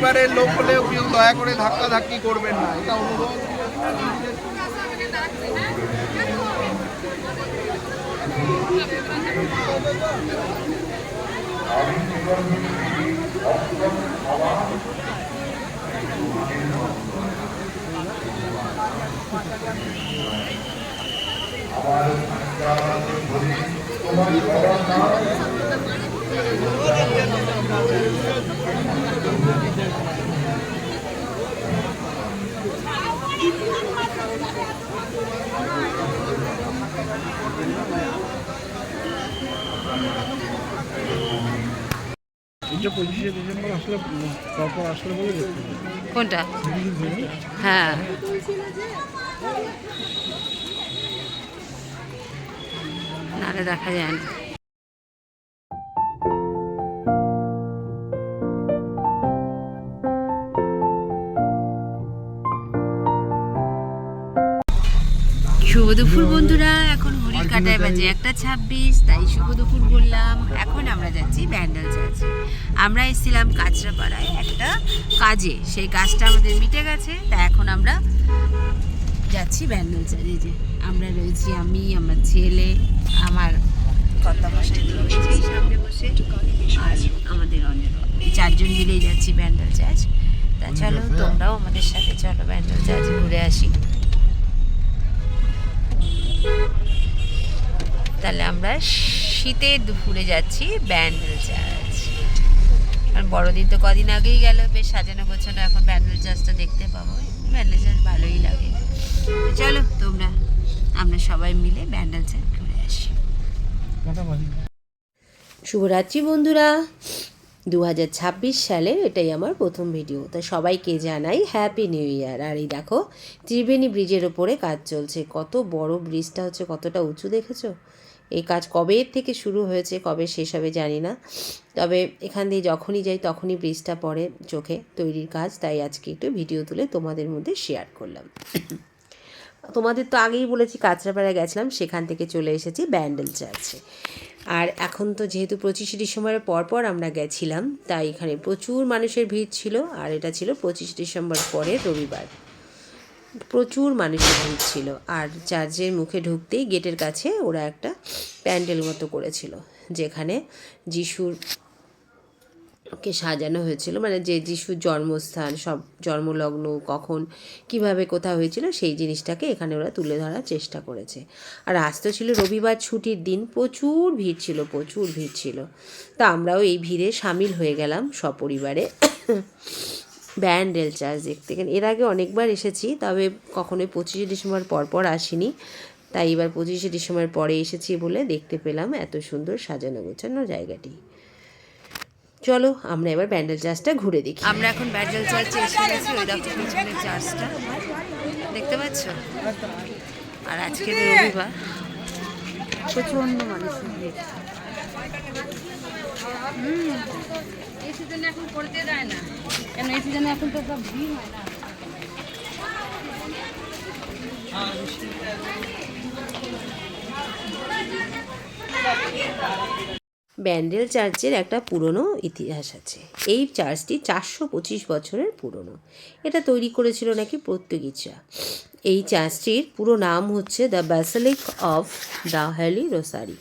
পরিবারের লোক হলেও কেউ দয়া করে ধাক্কা ধাক্কি করবেন না এটা অনুভব। এটা পঁচিশে ডিসেম্বর আসলে পরপর আসলে বলে দেখতে কোনটা? হ্যাঁ। নাহলে দেখা যায় না। শুভ দুপুর, বন্ধুরা। কাটায় বাজে একটা ছাব্বিশ তাই শুভ দুপুর বললাম। এখন আমরা যাচ্ছি ব্যান্ডেল চার্চে আমরা এসেছিলাম কাঁচরাপাড়ায় একটা কাজে। সেই কাজটা আমাদের মিটে গেছে তা এখন আমরা যাচ্ছি ব্যান্ডেল চার্চে যে আমরা রয়েছি আমি আমার ছেলে আমার কর্তামশাই তো রয়েছে সামনে বসে আর আমাদের অনেক চারজন মিলেই যাচ্ছি ব্যান্ডেল চার্চ। তা চলো তোমরাও আমাদের সাথে চলো ব্যান্ডেল চার্চে ঘুরে আসি। তাহলে আমরা শীতের দুপুরে যাচ্ছি ব্যান্ডেল চার্চ। আর বড়দিন তো কদিন আগেই গেল, বেশ সাজানো গোছানো, এখন ব্যান্ডেল চার্চটা দেখতে পাবো। ব্যান্ডেল চার্চ ভালোই লাগে। চলো, তোমরা, আমরা সবাই মিলে ব্যান্ডেল চার্চ ঘুরে আসি। শুভরাত্রি বন্ধুরা। দু হাজার ছাব্বিশ সালের এটাই আমার প্রথম ভিডিও। তা সবাইকে জানাই হ্যাপি নিউ ইয়ার আর এই দেখো, ত্রিবেণী ব্রিজের ওপরে কাজ চলছে। কত বড় ব্রিজটা হচ্ছে, কতটা উঁচু দেখেছ? এই কাজ কবে থেকে শুরু হয়েছে, কবে শেষ হবে জানি না। তবে এখান দিয়ে যখনই যাই, তখনই ব্রিজটা পড়ে চোখে তৈরির কাজ। তাই আজকে একটু ভিডিও তুলে তোমাদের মধ্যে শেয়ার করলাম। তোমাদের তো আগেই বলেছি, কাঁচরাপাড়ায় গেছিলাম, সেখান থেকে চলে এসেছি ব্যান্ডেল চার্চে আর এখন তো যেহেতু পঁচিশে ডিসেম্বরের পর পর আমরা গেছিলাম, তাই এখানে প্রচুর মানুষের ভিড় ছিল। আর এটা ছিল পঁচিশ ডিসেম্বর পরের রবিবার। প্রচুর মানুষের ভিড় ছিল আর চার্চের মুখে ঢুকতেই গেটের কাছে ওরা একটা প্যান্ডেল মতো করেছিল, যেখানে যিশুর কে সাজানো হয়েছিল। মানে যে যিশুর জন্মস্থান, সব জন্মলগ্ন, কখন, কীভাবে কোথাও হয়েছিল, সেই জিনিসটাকে এখানে ওরা তুলে ধরার চেষ্টা করেছে। আর আজ তো ছিল রবিবার ছুটির দিন, প্রচুর ভিড় ছিল, প্রচুর ভিড় ছিল। তা আমরাও এই ভিড়ে সামিল হয়ে গেলাম সপরিবারে। ব্যান্ডেল চার্চ দেখতে। গেলে এর আগে অনেকবার এসেছি তবে কখনোই পঁচিশে ডিসেম্বর পর পর আসিনি। তাই এবার পঁচিশে ডিসেম্বর পরে এসেছি বলে দেখতে পেলাম এত সুন্দর সাজানো গোছানো জায়গাটি। চলো আমরা এবার ব্যান্ডেল চার্চটা ঘুরে দেখি। আমরা এখন ব্যান্ডেল চার্চে এসে গেছি ওই দেখো পিছনের চার্চটা দেখতে পাচ্ছ? আর আজকে রবিবার। প্রচণ্ড ভিড়। এই সিজনে এখন করতে দেয় না। কেন এই সিজনে এখন তো সব ভিড় হয় না। ব্যান্ডেল চার্চের একটা পুরনো ইতিহাস আছে। এই চার্চটি চারশো পঁচিশ বছরের পুরনো। এটা তৈরি করেছিল নাকি পর্তুগিজরা। এই চার্চটির পুরো নাম হচ্ছে the basilica of the holy rosary,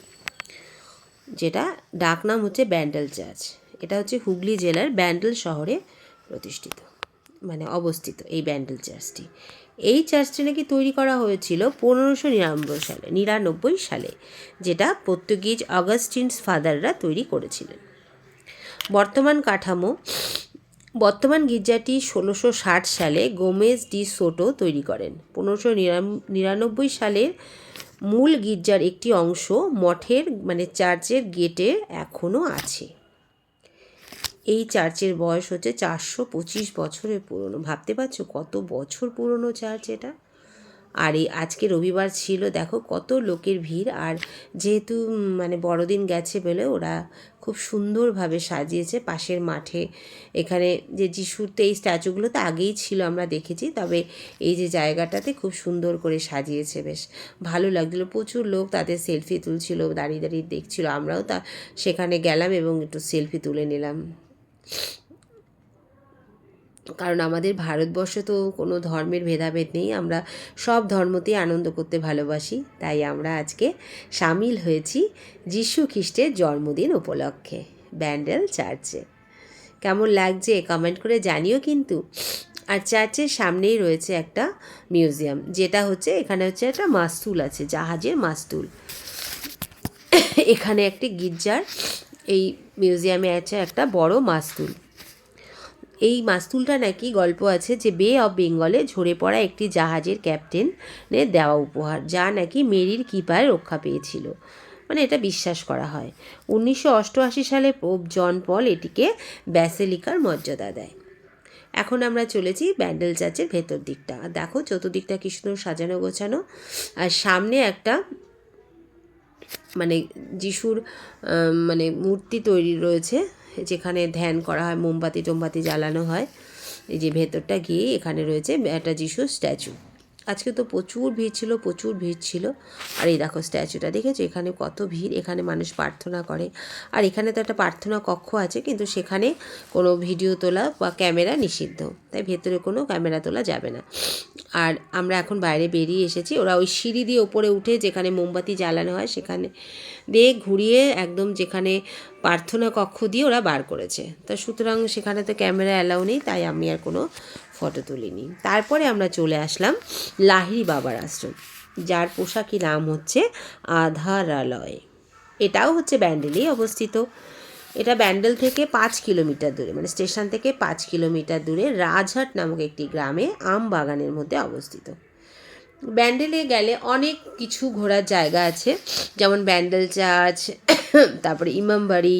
যেটা ডাক নাম হচ্ছে ব্যান্ডেল চার্চ। এটা হচ্ছে হুগলি জেলার ব্যান্ডেল শহরে প্রতিষ্ঠিত মানে অবস্থিত এই ব্যান্ডেল চার্চটি। এই চার্চটি নাকি তৈরি করা হয়েছিল পনেরোশো নিরানব্বই সালে নিরানব্বই সালে, যেটা পর্তুগিজ অগাস্টিনস ফাদাররা তৈরি করেছিলেন। বর্তমান কাঠামো, বর্তমান গির্জাটি ষোলোশো ষাট সালে গোমেজ ডি সোটো তৈরি করেন। পনেরোশো নিরানব্বই সালের মূল গির্জার একটি অংশ মঠের মানে চার্চের গেটে এখনও আছে। এই চার্চের বয়স হচ্ছে চারশো পঁচিশ বছরের পুরনো। ভাবতে পারছ কত বছর পুরনো চার্চ এটা? আর এই আজকে রবিবার ছিল, দেখো কত লোকের ভিড়। আর যেহেতু মানে বড়দিন গেছে বলে ওরা খুব সুন্দরভাবে সাজিয়েছে পাশের মাঠে। এখানে যে যিশুর তো এই স্ট্যাচুগুলো তো আগেই ছিল আমরা দেখেছি, তবে এই যে জায়গাটাতে খুব সুন্দর করে সাজিয়েছে বেশ। ভালো লাগছিল প্রচুর লোক তাদের সেলফি তুলছিল, দাঁড়িয়ে দাঁড়িয়ে দেখছিল। আমরাও তা সেখানে গেলাম এবং একটু সেলফি তুলে নিলাম। কারণ আমাদের ভারতবর্ষ তো কোনো ধর্মের ভেদাভেদ নেই, আমরা সব ধর্মতেই আনন্দ করতে ভালোবাসি, তাই আমরা আজকে সামিল হয়েছি যিশু খ্রিস্টের জন্মদিন উপলক্ষে, ব্যান্ডেল চার্চে। কেমন লাগছে কমেন্ট করে জানিও কিন্তু। আর চার্চের সামনেই রয়েছে একটা মিউজিয়াম, যেটা হচ্ছে, এখানে হচ্ছে একটা মাস্তুল আছে, জাহাজের মাস্তুল। এখানে একটি গির্জার এই মিউজিয়ামে আছে একটা বড় মাস্তুল। এই মাস্তুলটা নাকি গল্প আছে যে বে অফ বেঙ্গলে ঝরে পড়া একটি জাহাজের ক্যাপ্টেনের দেওয়া উপহার, যা নাকি মেরির কিপায় রক্ষা পেয়েছিল। মানে এটা বিশ্বাস করা হয়। উনিশশো অষ্টআশি সালে পোপ জন পল এটিকে ব্যাসেলিকার মর্যাদা দেয়। এখন আমরা চলেছি ব্যান্ডেল চার্চের ভেতর দিকটা। দেখো, চতুর্দিকটা কি সুন্দর সাজানো গোছানো। আর সামনে একটা মানে যিশুর মানে মূর্তি তৈরি রয়েছে, যেখানে ধ্যান করা হয় মোমবাতি টোমবাতি জ্বালানো হয়। এই যে ভেতরটা গিয়ে এখানে রয়েছে একটা যিশুর স্ট্যাচু। আজকে তো প্রচুর ভিড় ছিল, প্রচুর ভিড় ছিল। আর এই দেখো স্ট্যাচুটা, দেখেছ? এখানে কত ভিড়, এখানে মানুষ প্রার্থনা করে। আর এখানে তো একটা প্রার্থনা কক্ষ আছে, কিন্তু সেখানে কোনো ভিডিও তোলা বা ক্যামেরা নিষিদ্ধ। তাই ভেতরে কোনো ক্যামেরা তোলা যাবে না। আর আমরা এখন বাইরে বেরিয়ে এসেছি। ওরা ওই সিঁড়ি দিয়ে ওপরে উঠে যেখানে মোমবাতি জ্বালানো হয়, সেখানে দিয়ে ঘুরিয়ে একদম যেখানে প্রার্থনা কক্ষ দিয়ে ওরা বার করেছে। তা সুতরাং সেখানে তো ক্যামেরা অ্যালাউ নেই, তাই আমি আর কোনো ফটো তুলিনি তারপরে আমরা চলে আসলাম লাহিড়ি বাবার আশ্রম, যার পোশাকি নাম হচ্ছে আধারালয়। এটাও হচ্ছে ব্যান্ডেলেই অবস্থিত। এটা ব্যান্ডেল থেকে পাঁচ কিলোমিটার দূরে মানে স্টেশন থেকে পাঁচ কিলোমিটার দূরে রাজহাট নামক একটি গ্রামে আম বাগানের মধ্যে অবস্থিত। ব্যান্ডেলে গেলে অনেক কিছু ঘোরার জায়গা আছে, যেমন ব্যান্ডেল চার্চ, তারপরে ইমামবাড়ি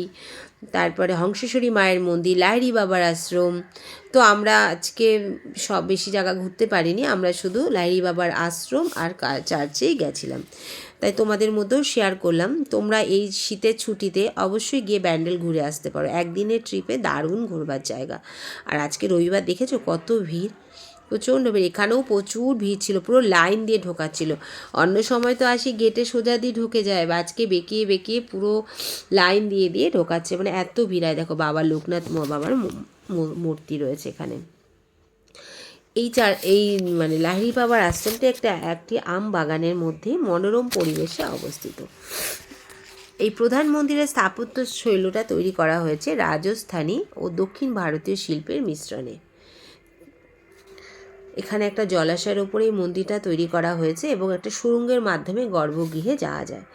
তারপরে হংসেশ্বরী মায়ের মন্দির, লাহিড়ি বাবার আশ্রম। তো আমরা আজকে সব বেশি জায়গা ঘুরতে পারিনি, আমরা শুধু লাহিড়ি বাবার আশ্রম আর চার্চেই গেছিলাম। তাই তোমাদের মধ্যেও শেয়ার করলাম। তোমরা এই শীতের ছুটিতে অবশ্যই গিয়ে ব্যান্ডেল ঘুরে আসতে পারো। একদিনের ট্রিপে দারুণ ঘোরবার জায়গা। আর আজকে রবিবার দেখেছ কত ভিড়? প্রচণ্ড ভিড়। এখানেও প্রচুর ভিড় ছিল, পুরো লাইন দিয়ে ঢোকাচ্ছিল। অন্য সময় তো আসি গেটে সোজা দিয়ে ঢুকে যায়, বা আজকে বেঁকিয়ে বেঁকিয়ে পুরো লাইন দিয়ে দিয়ে ঢোকাচ্ছে। মানে এত ভিড়ায় দেখো, বাবা লোকনাথ বাবার মূর্তি রয়েছে এখানে। এই চার, এই মানে লাহিড়ি বাবার আশ্রমটা একটা, একটি আম বাগানের মধ্যে মনোরম পরিবেশে অবস্থিত। এই প্রধান মন্দিরের স্থাপত্য শৈলটা তৈরি করা হয়েছে রাজস্থানী ও দক্ষিণ ভারতীয় শিল্পের মিশ্রণে। এখানে একটা জলাশয়ের ওপরে এই মন্দিরটা তৈরি করা হয়েছে এবং একটা সুড়ঙ্গের মাধ্যমে গর্ভগৃহে যাওয়া যায়।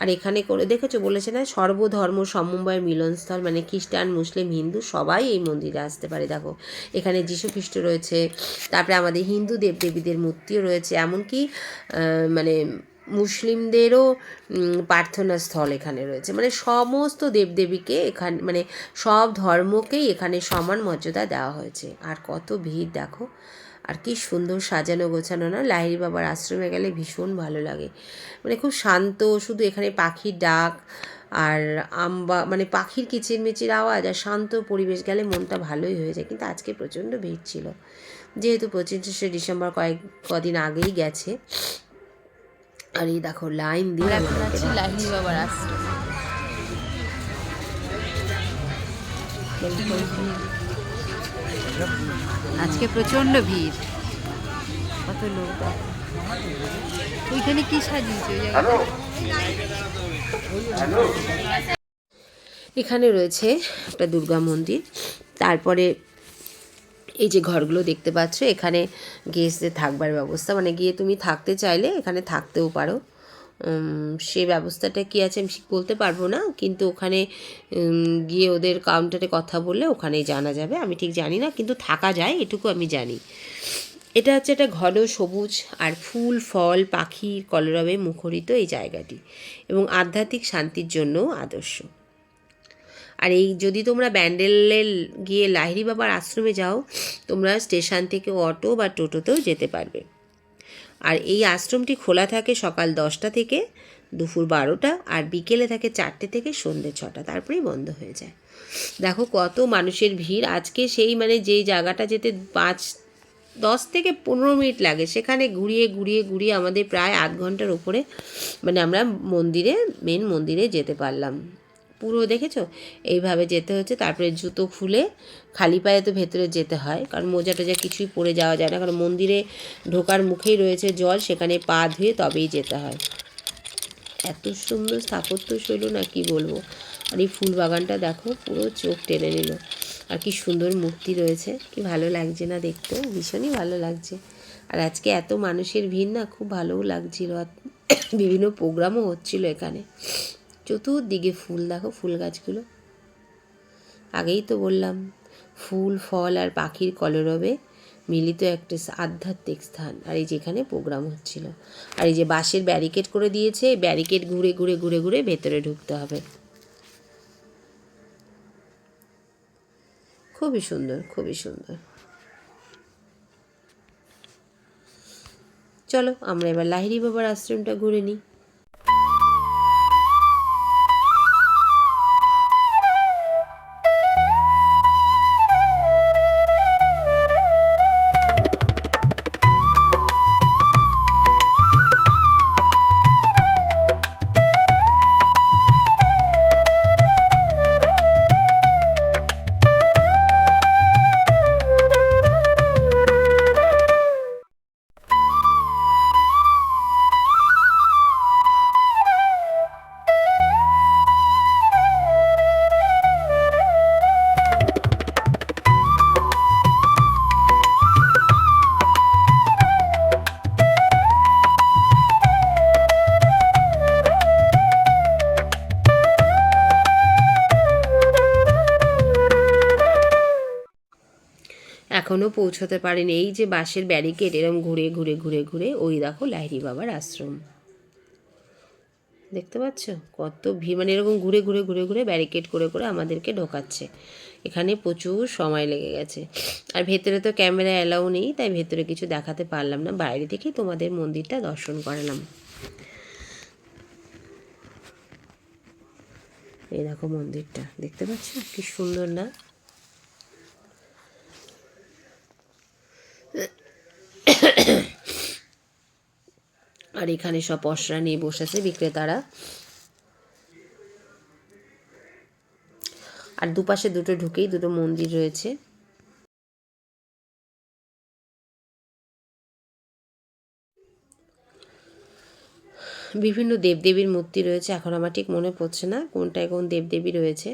আর এখানে করে দেখেছ, বলেছে না, সর্বধর্ম সমন্বয়ের মিলনস্থল মানে খ্রিস্টান, মুসলিম, হিন্দু, সবাই এই মন্দিরে আসতে পারে। দেখো, এখানে যীশু খ্রিস্ট রয়েছে, তারপরে আমাদের হিন্দু দেবদেবীদের মূর্তিও রয়েছে, এমনকি মানে মুসলিমদেরও প্রার্থনা স্থল এখানে রয়েছে। মানে সমস্ত দেবদেবীকে এখানে মানে সব ধর্মকেই এখানে সমান মর্যাদা দেওয়া হয়েছে। আর কত ভিড়, দেখো। আর কি সুন্দর সাজানো গোছানো না? লাহিড়ি বাবার আশ্রমে গেলে ভীষণ ভালো লাগে। মানে খুব শান্ত শুধু এখানে পাখির ডাক আর আম্বা মানে পাখির কিচিরমিচির আওয়াজ আর শান্ত পরিবেশ গেলে মনটা ভালোই হয়ে যায়। কিন্তু আজকে প্রচণ্ড ভিড় ছিল। যেহেতু পঁচিশে ডিসেম্বর কয়েক কদিন আগেই গেছে। আর এই দেখো লাইন দিয়ে বাবার আশ্রম। আজকে প্রচণ্ড ভিড়। কত লোক ওইখানে কি সাজিয়েছে ওই জায়গাটা? এখানে রয়েছে একটা দুর্গা মন্দির। তারপরে এই যে ঘরগুলো দেখতে পাচ্ছ এখানে গেস্টদের থাকবার ব্যবস্থা। মানে গিয়ে তুমি থাকতে চাইলে এখানে থাকতেও পারো। সে ব্যবস্থাটা কি আছে আমি বলতে পারব না, কিন্তু ওখানে গিয়ে ওদের কাউন্টারে কথা বললে ওখানেই জানা যাবে, আমি ঠিক জানি না, কিন্তু থাকা যায়, এটুকু আমি জানি। এটা হচ্ছে একটা ঘন সবুজ আর ফুল, ফল পাখির কলরবে মুখরিত এই জায়গাটি এবং আধ্যাত্মিক শান্তির জন্যও আদর্শ। আর এই যদি তোমরা ব্যান্ডেলে গিয়ে লাহিড়ি বাবার আশ্রমে যাও, তোমরা স্টেশন থেকে অটো বা টোটোতেও যেতে পারবে। আর এই আশ্রমটি খোলা থাকে সকাল দশটা থেকে দুপুর বারোটা আর বিকেলে থাকে চারটে থেকে সন্ধ্যে ছটা। তারপরেই বন্ধ হয়ে যায়। দেখো কত মানুষের ভিড়। আজকে সেই মানে যেই জায়গাটা যেতে পাঁচ, দশ থেকে পনেরো মিনিট লাগে, সেখানে ঘুরিয়ে ঘুরিয়ে ঘুরিয়ে আমাদের প্রায় আধ ঘণ্টার উপরে মানে আমরা মন্দিরে মেন মন্দিরে যেতে পারলাম। পুরো দেখেছ? এইভাবে যেতে হচ্ছে, তারপরে জুতো খুলে খালি পায়ে তো ভেতরে যেতে হয়, কারণ মোজা টোজা কিছুই পরে যাওয়া যায় না, কারণ মন্দিরে ঢোকার মুখেই রয়েছে জল, সেখানে পা ধুয়ে তবেই যেতে হয়। এত সুন্দর স্থাপত্য শৈল না কি বলব? আর এই ফুল বাগানটা দেখো, পুরো চোখ টেনে নিল। আর কি সুন্দর মূর্তি রয়েছে, কি ভালো লাগছে না দেখতে, ভীষণই ভালো লাগছে। আর আজকে এত মানুষের ভিড় না, খুব ভালোও লাগছিল, আর বিভিন্ন প্রোগ্রামও হচ্ছিল এখানে। চতুর্দিকে ফুল, দেখো ফুল গাছগুলো। আগেই তো বললাম, ফুল, ফল আর পাখির কলরবে মিলিত একটা আধ্যাত্মিক স্থান। আর এই যেখানে প্রোগ্রাম হচ্ছিল। আর এই যে বাঁশের ব্যারিকেড করে দিয়েছে ব্যারিকেড ঘুরে ঘুরে ঘুরে ঘুরে ভেতরে ঢুকতে হবে। খুবই সুন্দর খুবই সুন্দর। চলো, আমরা এবার লাহিড়ি বাবার আশ্রমটা ঘুরে নিই। এখনও পৌঁছতে পারেনি। এই যে বাঁশের ব্যারিকেড, এরম ঘুরে ঘুরে ঘুরে ঘুরে ওই দেখো লাহিড়ি বাবার আশ্রম। দেখতে পাচ্ছ? কত ভিড় মানে এরকম ঘুরে ঘুরে ঘুরে ঘুরে ব্যারিকেড করে করে আমাদেরকে ঢোকাচ্ছে। এখানে প্রচুর সময় লেগে গেছে। আর ভেতরে তো ক্যামেরা অ্যালাউ নেই, তাই ভেতরে কিছু দেখাতে পারলাম না। বাইরে থেকেই তোমাদের মন্দিরটা দর্শন করালাম। এই দেখো মন্দিরটা, দেখতে পাচ্ছ? কি সুন্দর না? আর এখানে সব পসরা নিয়ে বসেছে বিক্রেতারা। আর দুপাশে দুটো ঢুকেই দুটো মন্দির রয়েছে। বিভিন্ন দেবদেবীর মূর্তি রয়েছে। এখন আমার ঠিক মনে পড়ছে না কোনটায় কোন দেবদেবী রয়েছে।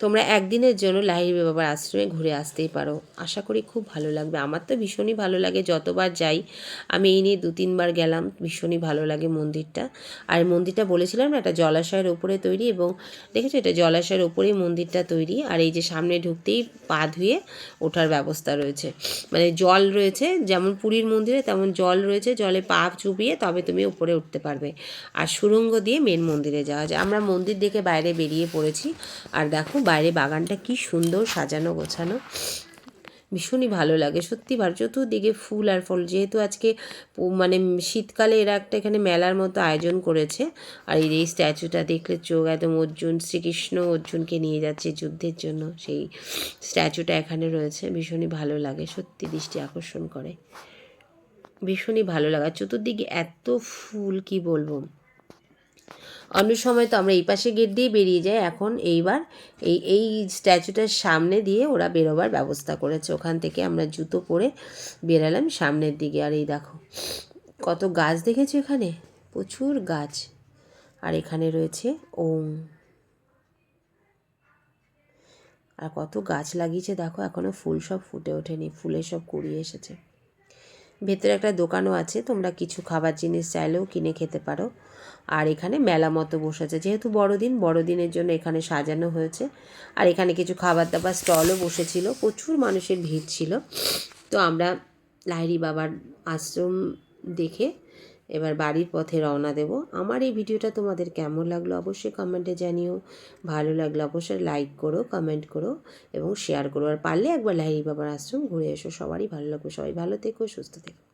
তোমরা একদিনের জন্য লাহিড়ি বাবার আশ্রমে ঘুরে আসতেই পারো। আশা করি খুব ভালো লাগবে। আমার তো ভীষণই ভালো লাগে। যতবার যাই, আমি এই নিয়ে দু, তিনবার গেলাম, ভীষণই ভালো লাগে মন্দিরটা। আর মন্দিরটা বলেছিলাম না, এটা জলাশয়ের ওপরে তৈরি এবং দেখেছ, এটা জলাশয়ের ওপরেই মন্দিরটা তৈরি। আর এই যে সামনে ঢুকতেই পা ধুয়ে ওঠার ব্যবস্থা রয়েছে। মানে জল রয়েছে, যেমন পুরীর মন্দিরে তেমন জল রয়েছে, জলে পা চুপিয়ে তবে তুমি উপরে উঠতে পারবে। আর সুড়ঙ্গ দিয়ে মেন মন্দিরে যাওয়া যায়। আমরা মন্দির দেখে বাইরে বেরিয়ে পড়েছি। আর দেখো বাইরে বাগানটা কি সুন্দর সাজানো, গোছানো। ভীষণই ভালো লাগে। সত্যি ভালো, চতুর্দিকে ফুল আর ফল। যেহেতু আজকে মানে শীতকালে এরা একটা এখানে মেলার মতো আয়োজন করেছে। আর এই যে স্ট্যাচুটা দেখলে চোখ একদম অর্জুন, শ্রীকৃষ্ণ অর্জুনকে নিয়ে যাচ্ছে যুদ্ধের জন্য। সেই স্ট্যাচুটা এখানে রয়েছে। ভীষণই ভালো লাগে। সত্যি দৃষ্টি আকর্ষণ করে। ভীষণই ভালো লাগে। চতুর্দিকে এত ফুল, কি বলব? অন্য সময় তো আমরা এই পাশে গেট দিয়ে বেরিয়ে যাই। এখন এইবার এই এই স্ট্যাচুটার সামনে দিয়ে ওরা বেরোবার ব্যবস্থা করেছে। ওখান থেকে আমরা জুতো পরে বেরালাম সামনের দিকে। আর এই দেখো, কত গাছ দেখেছ এখানে? প্রচুর গাছ। আর এখানে রয়েছে ওম। আর কত গাছ লাগিয়েছে দেখো এখনও ফুল সব ফুটে ওঠেনি, ফুলে সব কুড়িয়ে এসেছে। ভেতরে একটা দোকানও আছে, তোমরা কিছু খাবার জিনিস চাইলেও কিনে খেতে পারো। আর এখানে মেলা মতো বসেছে যেহেতু বড়দিন, বড়দিনের জন্য এখানে সাজানো হয়েছে। আর এখানে কিছু খাবার দাবার স্টলও বসেছিল। প্রচুর মানুষের ভিড় ছিল। তো আমরা লাহিড়ি বাবার আশ্রম দেখে এবার বাড়ির পথে রওনা দেব। আমার এই ভিডিওটা তোমাদের কেমন লাগল অবশ্যই কমেন্টে জানিও। ভালো লাগলে অবশ্যই লাইক করো, কমেন্ট করো এবং শেয়ার করো। আর পারলে একবার লাহিড়ি বাবার আশ্রম ঘুরে এসো। সবারই ভালো লাগবে। সবাই ভালো থেকো, সুস্থ থেকো।